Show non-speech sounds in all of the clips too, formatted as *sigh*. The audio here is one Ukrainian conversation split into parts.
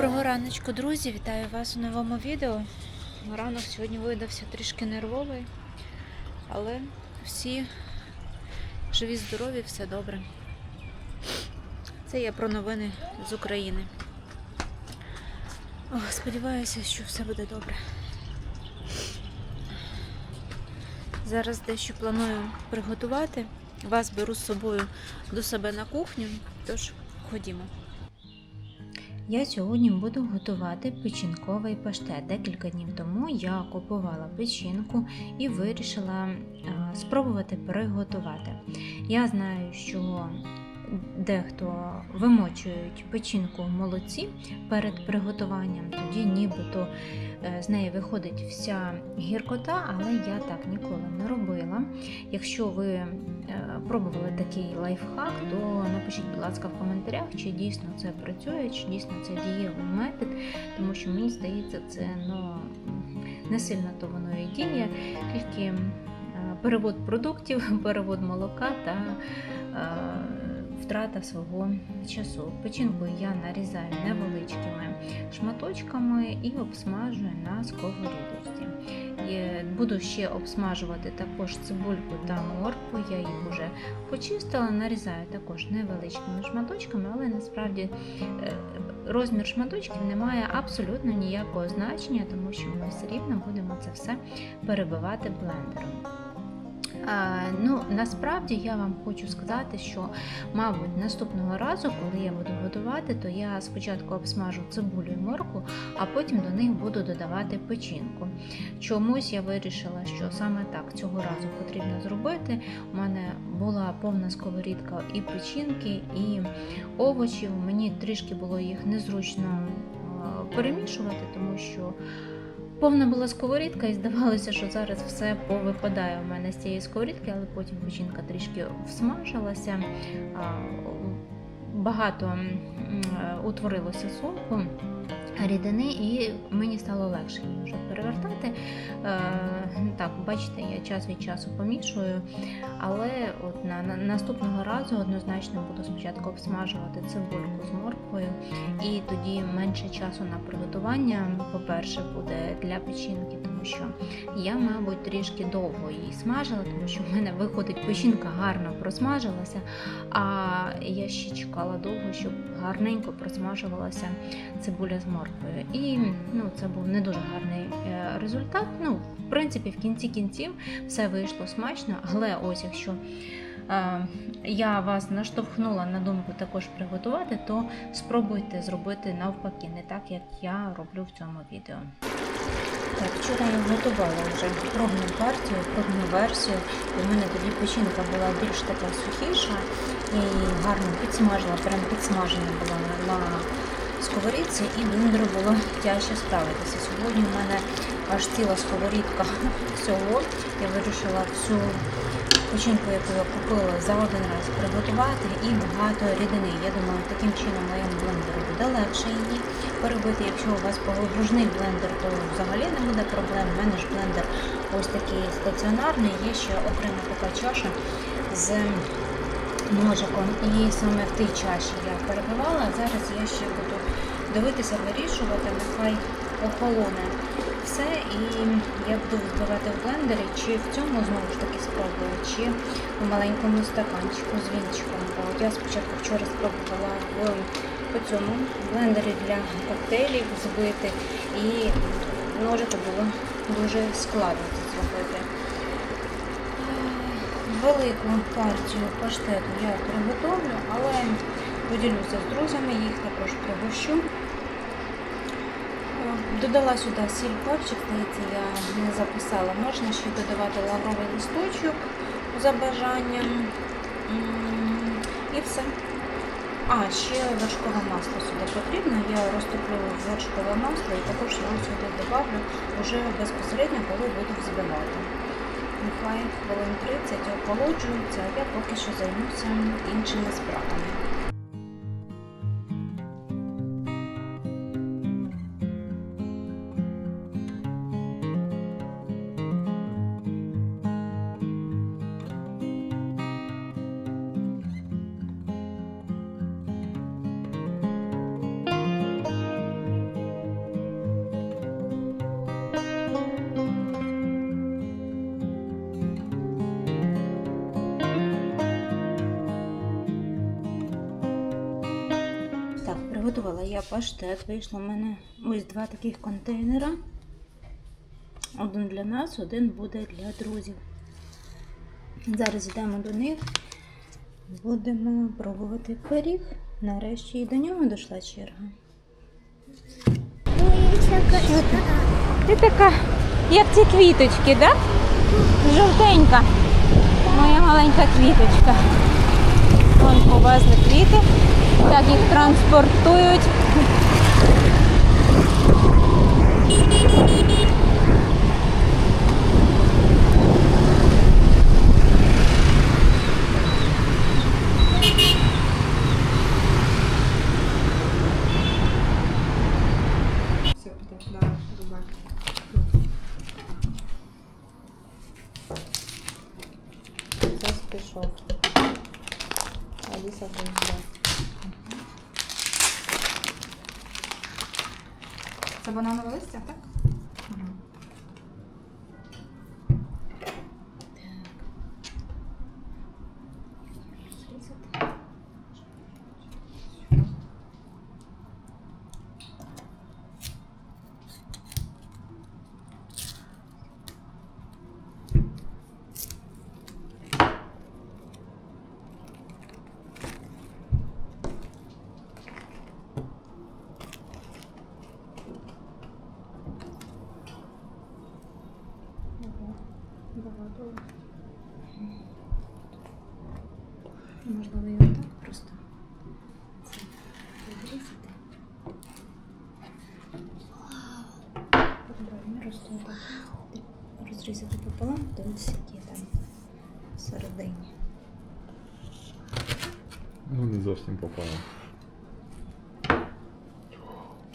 Доброго раночку, друзі! Вітаю вас у новому відео. Ранок сьогодні видався трішки нервовий, але всі живі, здорові, все добре. Це я про новини з України. О, сподіваюся, що все буде добре. Зараз дещо планую приготувати. Вас беру з собою до себе на кухню, тож ходімо. Я сьогодні буду готувати печінковий паштет. Декілька днів тому я купувала печінку і вирішила е, спробувати приготувати. Я знаю, що дехто вимочують печінку в молоці перед приготуванням, тоді нібито е, з неї виходить вся гіркота, але я так ніколи не робила. Якщо ви пробували такий лайфхак, то напишіть, будь ласка, в коментарях, чи дійсно це працює, чи дійсно це дієвий метод, тому що мені здається, це ну, не сильно то воно і діє, тільки е, перевод продуктів, *laughs* перевод молока та е, втрата свого часу. Печінку я нарізаю невеличкими шматочками і обсмажую на сковорідочці. Буду ще обсмажувати також цибульку та моркву. Я їх вже почистила, нарізаю також невеличкими шматочками, але насправді е, розмір шматочків не має абсолютно ніякого значення, тому що ми все рівно будемо це все перебивати блендером. Ну, насправді я вам хочу сказати, що, мабуть, наступного разу, коли я буду готувати, то я спочатку обсмажу цибулю і морку, а потім до них буду додавати печінку. Чомусь я вирішила, що саме так цього разу потрібно зробити. У мене була повна сковорідка і печінки, і овочів. Мені трішки було їх незручно перемішувати, тому що. Повна була сковорідка, і здавалося, що зараз все повипадає у мене з цієї сковорідки, але потім печінка трішки всмажилася, багато утворилося соку, рідини, і мені стало легше її вже перевертати. Так, бачите, я час від часу помішую, але от на, на наступного разу однозначно буду спочатку обсмажувати цибульку з морквою, і тоді менше часу на приготування, по-перше, буде для печінки, тому що я, мабуть, трішки довго її смажила, тому що в мене виходить печінка гарно просмажилася, а я ще чекала довго, щоб гарненько просмажувалася цибуля з морквою. І ну, це був не дуже гарний е, результат. Ну, в принципі, в кінці кінців все вийшло смачно, але ось якщо е, я вас наштовхнула на думку також приготувати, то спробуйте зробити навпаки, не так, як я роблю в цьому відео. Так, вчора я готувала вже пробну партію, пробну версію. У мене тоді печінка була більш така сухіша, її гарно підсмажила, прям підсмажена була на, сковорідці і блендеру було тяжче справитися. Сьогодні в мене аж ціла сковорідка *laughs* всього. Я вирішила всю печінку, яку я купила за один раз приготувати і багато рідини. Я думаю, таким чином моєму блендеру буде легше її перебити. Якщо у вас погружний блендер, то взагалі не буде проблем. У мене ж блендер ось такий стаціонарний, є ще окрема така чаша з ножиком. І саме в тій чаші я перебивала. Зараз я ще буду дивитися, вирішувати, нехай охолоне все. І я буду збивати в блендері, чи в цьому знову ж таки спробую, чи у маленькому стаканчику з вінчиком. Бо я спочатку вчора спробувала в по цьому блендері для коктейлів збити, і ножику було дуже складно це зробити. Велику партію паштету я приготовлю, але поділюся з друзями, їх також пригощу. Додала сюди сіль перчик, здається, я не записала. Можна ще додавати лавровий листочок за бажанням. І все. А, ще вершкове масло сюди потрібно. Я розтоплю вершкове масло і також його сюди додавлю вже безпосередньо, коли буду взбивати. Нехай хвилин 30 охолоджується, а я поки що займуся іншими справами. Паштет. Вийшло в мене ось два таких контейнера. Один для нас, один буде для друзів. Зараз йдемо до них. Будемо пробувати пиріг. Нарешті і до нього дійшла черга. Ти така, як ці квіточки, да? Жовтенька. Моя маленька квіточка. Вон повезли квіти. Так їх транспортують. Все, піде, да, рубай. Зараз пішов. Аліса вже йде. Це бананове листя, так? Ого, Багато. Можливо, його так просто. Це відрізати. Просто так розрізати пополам, дивитися, які там всередині. Ну, не зовсім попало.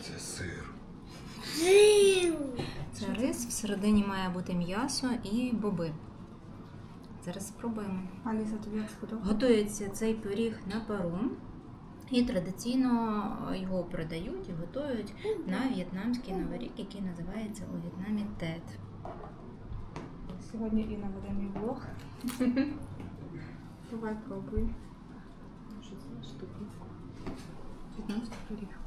Це сир. Це рис, всередині має бути м'ясо і боби. Зараз спробуємо. Аліса, тобі як сподобалось? Готується цей пиріг на пару. І традиційно його продають і готують на в'єтнамський новий рік, який називається у В'єтнамі тет. Сьогодні Інна веде мій влог. *laughs* Давай пробуй. Штуки? В'єтнамський пиріг.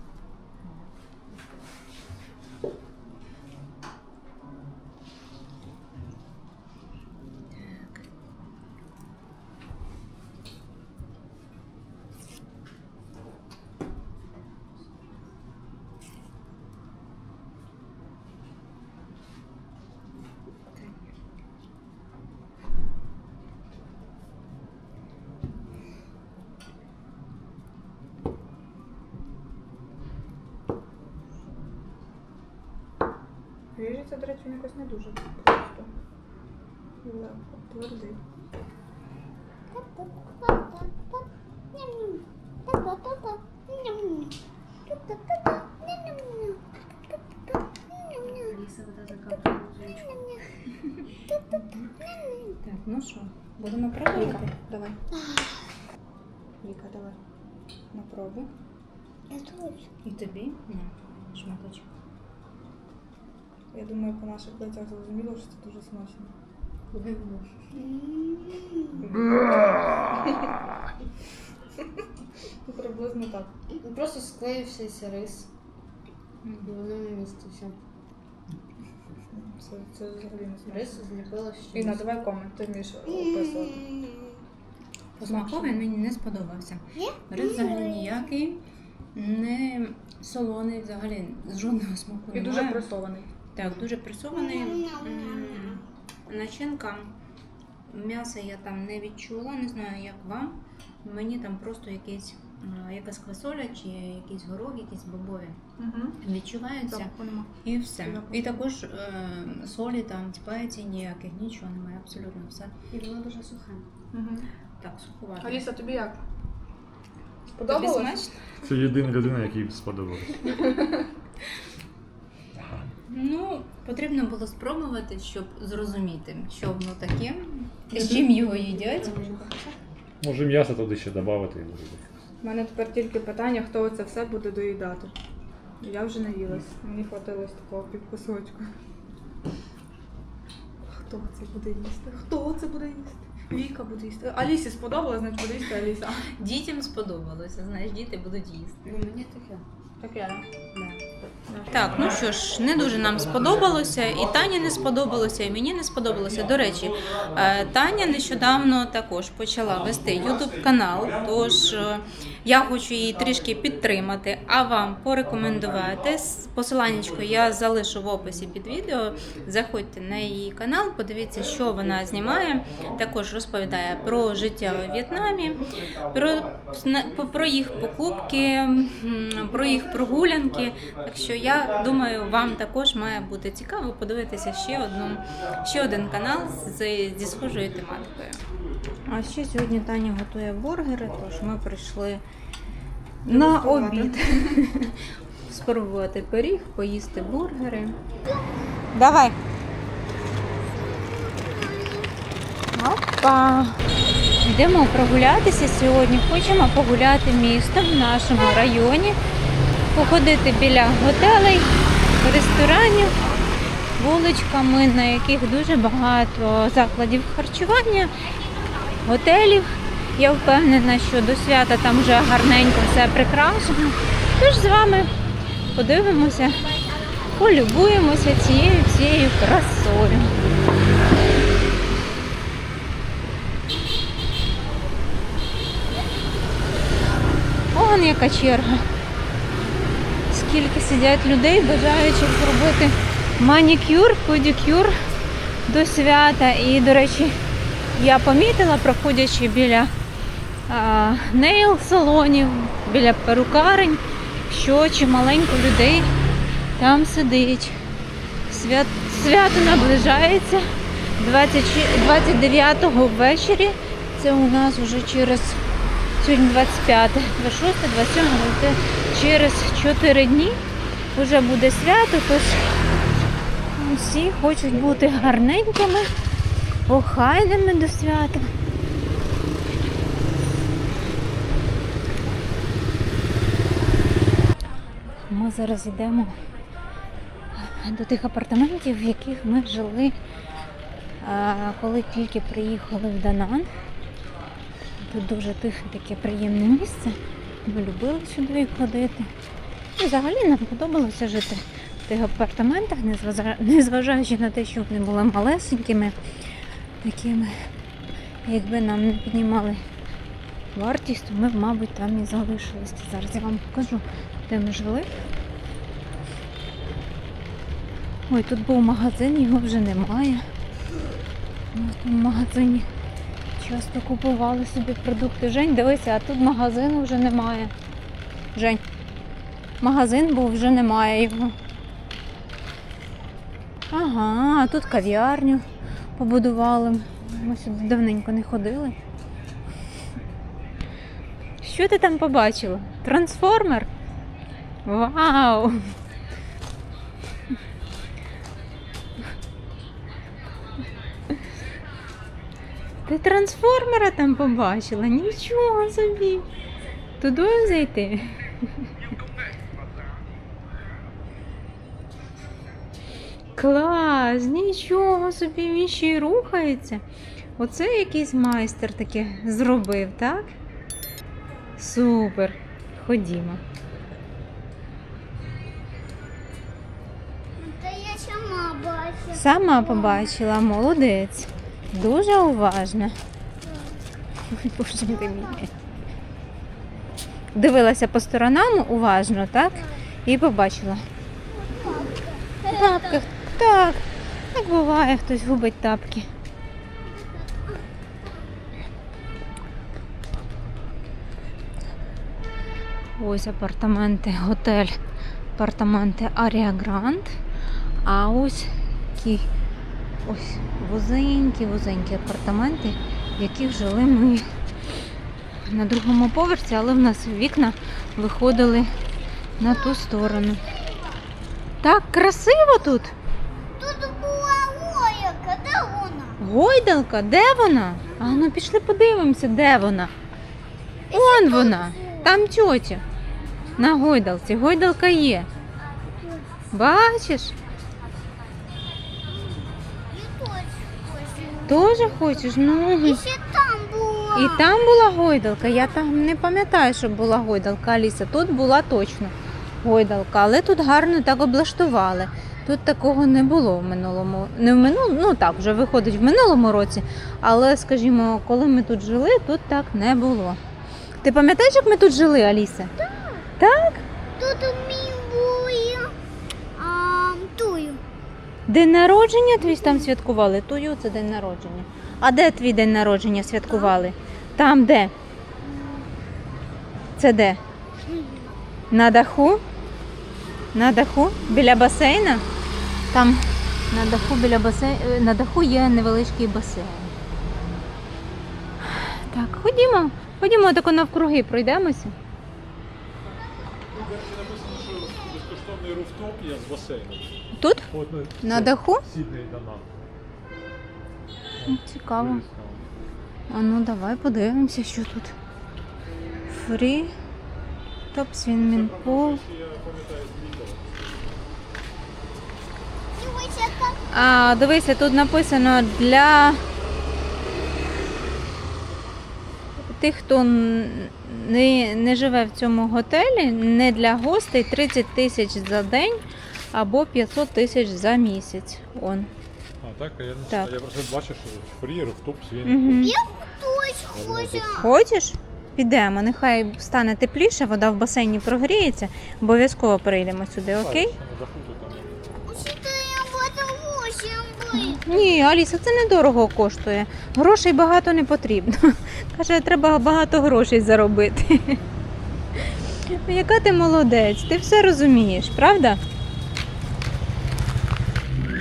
Ріжеться, до речі, він якось не дуже просто. Легко, твердий. Ліса вода закапала Так, ну що, будемо Віка, пробувати? давай. Віка, давай. На пробу. І тобі? Ні, шматочок. Я думаю, по наших лицях зрозуміло, що це дуже смачно. Ну, Приблизно так. Ну, Просто склеївся рис. І воно не містився. Це, це взагалі не смачно. Рис зліпилося. з Інна, давай комент, ти вмієш описувати. Він мені не сподобався. Рис взагалі ніякий, не солоний, взагалі жодного смаку І дуже немає. пресований. Так, дуже пресований. Начинка. М'яса я там не відчула, не знаю, як вам. Мені там просто якийсь, е, якась квасоля чи якийсь горох, якісь бобові Угу. відчуваються. І все. І також е, солі, там, спецій ніяких, нічого немає, абсолютно все. І воно дуже сухе. Угу. Так, суховато. Аліса, тобі як? Тобі Сподобалось? смачно? Це єдина людина, якій сподобалось. *laughs* Ну, потрібно було спробувати, щоб зрозуміти, що воно таке, і з чим його їдять. Може м'ясо туди ще додати. У мене тепер тільки питання, хто це все буде доїдати. Я вже наїлась. Мені хватило з такого півкусочку. Хто це буде їсти? Хто це буде їсти? Віка буде їсти. Алісі сподобалось, значить буде їсти Аліса. Дітям сподобалося, знаєш, діти будуть їсти. Ну, мені таке. Таке. Так, ну що ж, не дуже нам сподобалося, і Тані не сподобалося, і мені не сподобалося. До речі, е, Таня нещодавно також почала вести ютуб канал. Тож е, я хочу її трішки підтримати, а вам порекомендувати. Посиланнячко я залишу в описі під відео. Заходьте на її канал, подивіться, що вона знімає. Також розповідає про життя у В'єтнамі, про, про їх покупки, про їх прогулянки. Так що я думаю, вам також має бути цікаво подивитися ще одну, ще один канал з, зі схожою тематикою. А ще сьогодні Таня готує бургери, тож ми прийшли на обід. *laughs* Спробувати пиріг, поїсти бургери. Давай. Опа. Йдемо прогулятися сьогодні. Хочемо погуляти містом в нашому районі, походити біля готелей, ресторанів, вуличками, на яких дуже багато закладів харчування, готелів. Я впевнена, що до свята там вже гарненько все прикрашено. Тож з вами подивимося, полюбуємося цією цією красою. Вон яка черга. Скільки сидять людей, бажаючих зробити манікюр, педикюр до свята. І, до речі, я помітила, проходячи біля нейл-салонів, біля перукарень, що чималенько людей там сидить. Свят, свято наближається 20, 29-го ввечері. Це у нас вже через Сьогодні 25, 26, 27, через 4 дні вже буде свято, тож всі хочуть бути гарненькими, охайними до свята. Ми зараз йдемо до тих апартаментів, в яких ми жили, коли тільки приїхали в Данан. Тут дуже тихе таке приємне місце. Ми любили сюди ходити. І взагалі нам подобалося жити в тих апартаментах, незважаючи на те, що вони були малесенькими, такими. Якби нам не піднімали вартість, то ми б, мабуть, там і залишилися. Зараз я вам покажу, де ми жили. Ой, тут був магазин, його вже немає. Ми в магазині часто купували собі продукти. Жень, дивися, а тут магазину вже немає. Жень. Магазин був, вже немає його. Ага, а тут кав'ярню побудували. Ми сюди давненько не ходили. Що ти там побачила? Трансформер? Вау! Ти трансформера там побачила? Нічого собі. Туди зайти. Клас, нічого собі він ще й рухається. Оце якийсь майстер таке зробив, так? Супер. Ходімо. Та я сама бачу. Сама побачила, молодець. Дуже уважна. Ой, Боже мій. Дивилася по сторонам уважно, так? І побачила. В тапках. Так. Так буває, хтось губить тапки. Ось апартаменти, готель, апартаменти Арія Гранд. А ось такі ось вузенькі, вузенькі апартаменти, в яких жили ми на другому поверсі, але в нас вікна виходили на ту сторону. Так красиво. Тут Гойдалка, де вона? А ну пішли подивимося, де вона. Он вона. Там тьотя. На гойдалці. Гойдалка є. Бачиш? Теж хочеш? Ну. І ще там була. І там була гойдалка. Я там не пам'ятаю, щоб була гойдалка, Аліса. Тут була точно гойдалка, але тут гарно так облаштували. Тут такого не було в минулому. Не в минулому, ну так, вже виходить в минулому році. Але, скажімо, коли ми тут жили, тут так не було. Ти пам'ятаєш, як ми тут жили, Аліса? Так. Так? Тут у мій були а, тую. День народження твій там святкували? Тую це день народження. А де твій день народження святкували? Там де? Це де? На даху? На даху? Біля басейна? Там на даху біля басейну, на даху є невеличкий басейн. Так, ходімо. Ходімо тако навкруги, пройдемося. Безкоштовний руфтоп є з басейном. Тут? От, ну, На це даху? Сідний. Цікаво. А ну давай подивимося, що тут. Фрі. Топ свінмінпул. Дивись, А, дивися, тут написано для тих, хто не, не живе в цьому готелі, не для гостей 30 тисяч за день або 500 тисяч за місяць. Он. А, так, а я не Так. знаю. Я просто бачу, що фрі, руфтоп, свій. Угу. хтось хоче. Хочеш? Підемо, нехай стане тепліше, вода в басейні прогріється. Обов'язково прийдемо сюди, окей? Ні, Аліса, це недорого коштує. Грошей багато не потрібно. *laughs* Каже, треба багато грошей заробити. Яка ти молодець, ти все розумієш, правда?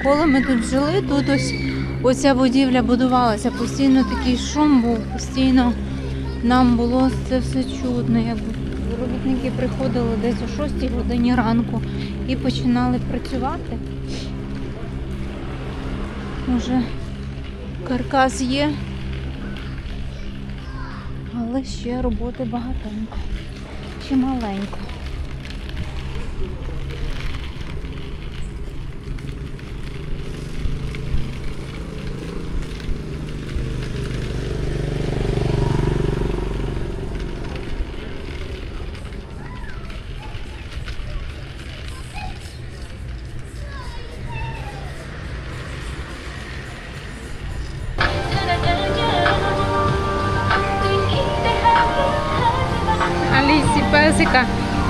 Коли ми тут жили, тут ось оця будівля будувалася, постійно такий шум був, постійно нам було це все чудно. Робітники приходили десь о 6 годині ранку і починали працювати. Уже каркас є. Але ще роботи багатенько. Чи маленько.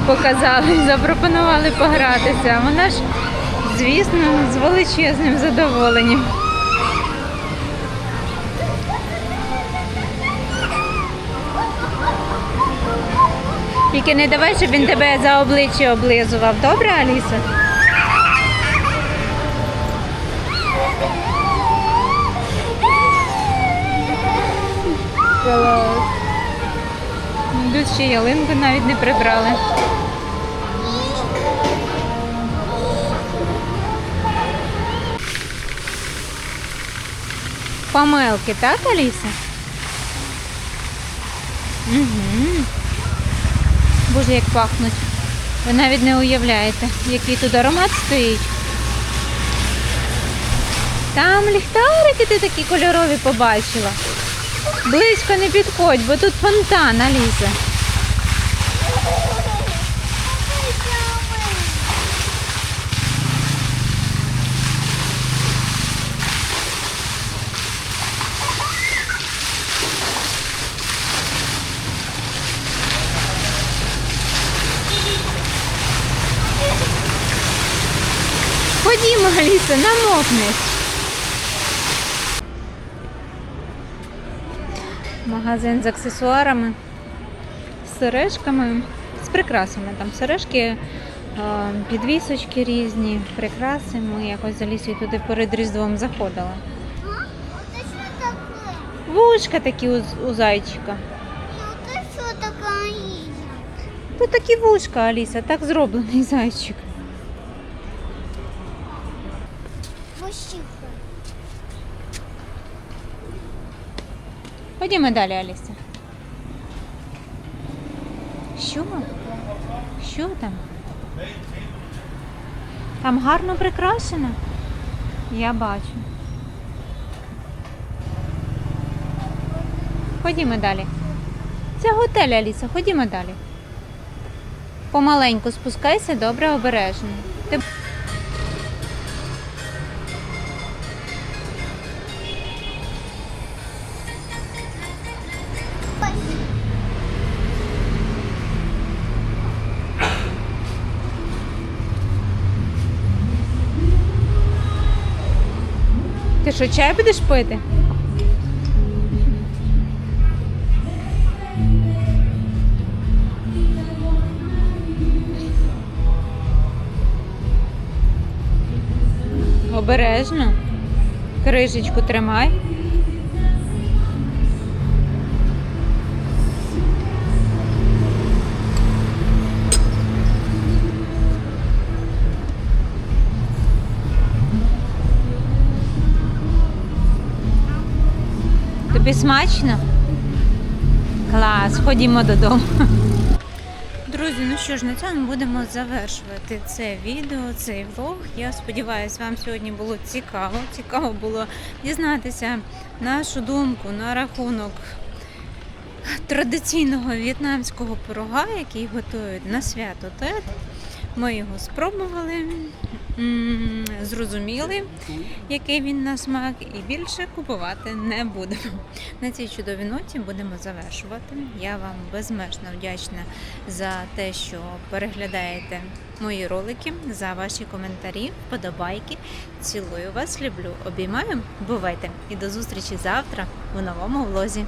Показали, *laughs* запропонували погратися. Вона ж, звісно, з величезним задоволенням. Тільки не давай, щоб він тебе за обличчя облизував. Добре, Аліса? Клас. Тут ще ялинку навіть не прибрали. Помелки, так, Аліса? Угу. Боже, як пахнуть. Ви навіть не уявляєте, який тут аромат стоїть. Там ліхтарики ти такі кольорові побачила. Близько не підходь, бо тут фонтан, Аліса. Ходімо, Аліса, намокнеш. Магазин з аксесуарами, з сережками, з прикрасами. Там сережки, е, підвісочки різні, прикраси. Ми якось з Алісою туди перед Різдвом заходили. Вушка такі у, у зайчика. Ну такі вушка, Аліса, так зроблений зайчик. Вощиха. Ходімо далі, Аліса. Що? Що там? Там гарно прикрашено. Я бачу. Ходімо далі. Це готель, Аліса, ходімо далі. Помаленьку спускайся, добре, обережно. Ти... Ти що, чай будеш пити? Обережно. крижечку тримай. Тобі смачно? Клас, ходімо додому. Друзі, ну що ж, на цьому будемо завершувати це відео, цей влог. Я сподіваюся, вам сьогодні було цікаво. Цікаво було дізнатися нашу думку на рахунок традиційного в'єтнамського пирога, який готують на свято Тет. Ми його спробували, зрозуміли, який він на смак, і більше купувати не будемо. На цій чудовій ноті будемо завершувати. Я вам безмежно вдячна за те, що переглядаєте мої ролики, за ваші коментарі, вподобайки. Цілую вас, люблю, обіймаю. Бувайте і до зустрічі завтра у новому влозі.